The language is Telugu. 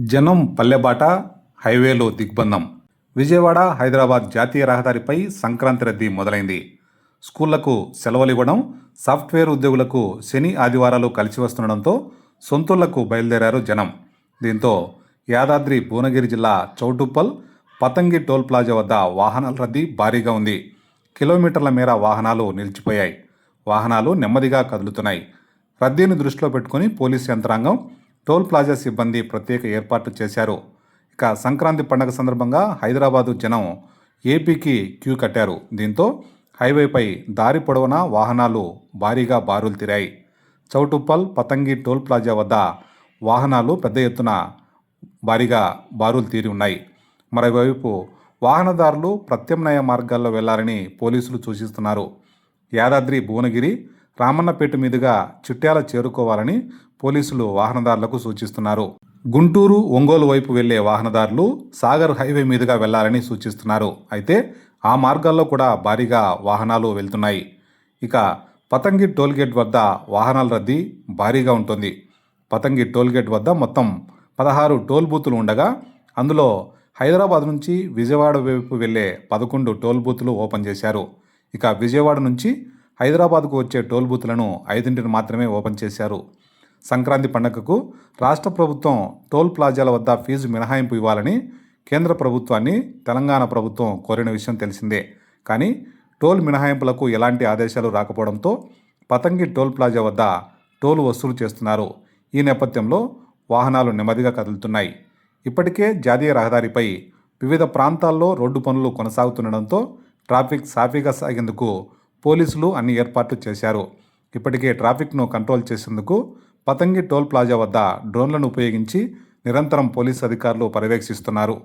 జనం పల్లెబాట హైవేలో దిగ్బంధం. విజయవాడ హైదరాబాద్ జాతీయ రహదారిపై సంక్రాంతి రద్దీ మొదలైంది. స్కూళ్ళకు సెలవులు ఇవ్వడం సాఫ్ట్వేర్ ఉద్యోగులకు శని ఆదివారాలు కలిసి వస్తుండడంతో సొంతూళ్ళకు బయలుదేరారు జనం. దీంతో యాదాద్రి భువనగిరి జిల్లా చౌటుప్పల్ పతంగి టోల్ ప్లాజా వద్ద వాహనాల రద్దీ భారీగా ఉంది. కిలోమీటర్ల మేర వాహనాలు నిలిచిపోయాయి. వాహనాలు నెమ్మదిగా కదులుతున్నాయి. రద్దీని దృష్టిలో పెట్టుకుని పోలీస్ యంత్రాంగం టోల్ ప్లాజా సిబ్బంది ప్రత్యేక ఏర్పాట్లు చేశారు. ఇక సంక్రాంతి పండగ సందర్భంగా హైదరాబాదు జనం ఏపీకి క్యూ కట్టారు. దీంతో హైవేపై దారి పొడవునా వాహనాలు భారీగా బారులు తిరాయి. చౌటుప్పల్ పతంగి టోల్ ప్లాజా వద్ద వాహనాలు పెద్ద ఎత్తున భారీగా బారులు తీరి ఉన్నాయి. మరోవైపు వాహనదారులు ప్రత్యామ్నాయ మార్గాల్లో వెళ్ళాలని పోలీసులు సూచిస్తున్నారు. యాదాద్రి భువనగిరి రామన్నపేట మీదుగా చిట్యాల చేరుకోవాలని పోలీసులు వాహనదారులకు సూచిస్తున్నారు. గుంటూరు ఒంగోలు వైపు వెళ్ళే వాహనదారులు సాగర్ హైవే మీదుగా వెళ్ళాలని సూచిస్తున్నారు. అయితే ఆ మార్గాల్లో కూడా భారీగా వాహనాలు వెళ్తున్నాయి. ఇక పతంగి టోల్గేట్ వద్ద వాహనాల రద్దీ భారీగా ఉంటుంది. పతంగి టోల్గేట్ వద్ద మొత్తం పదహారు టోల్ బూతులు ఉండగా అందులో హైదరాబాద్ నుంచి విజయవాడ వైపు వెళ్ళే పదకొండు టోల్ బూతులు ఓపెన్ చేశారు. ఇక విజయవాడ నుంచి హైదరాబాద్కు వచ్చే టోల్ బూతులను ఐదింటిని మాత్రమే ఓపెన్ చేశారు. సంక్రాంతి పండగకు రాష్ట్ర ప్రభుత్వం టోల్ ప్లాజాల వద్ద ఫీజు మినహాయింపు ఇవ్వాలని కేంద్ర ప్రభుత్వాన్ని తెలంగాణ ప్రభుత్వం కోరిన విషయం తెలిసిందే. కానీ టోల్ మినహాయింపులకు ఎలాంటి ఆదేశాలు రాకపోవడంతో పతంగి టోల్ ప్లాజా వద్ద టోల్ వసూలు చేస్తున్నారు. ఈ నేపథ్యంలో వాహనాలు నెమ్మదిగా కదులుతున్నాయి. ఇప్పటికే జాతీయ రహదారిపై వివిధ ప్రాంతాల్లో రోడ్డు పనులు కొనసాగుతుండడంతో ట్రాఫిక్ సాఫీగా సాగేందుకు పోలీసులు అన్ని ఏర్పాట్లు చేశారు. ఇప్పటికే ట్రాఫిక్ను కంట్రోల్ చేసేందుకు పతంగి టోల్ ప్లాజా వద్ద డ్రోన్లను ఉపయోగించి నిరంతరం పోలీసు అధికారులు పర్యవేక్షిస్తున్నారు.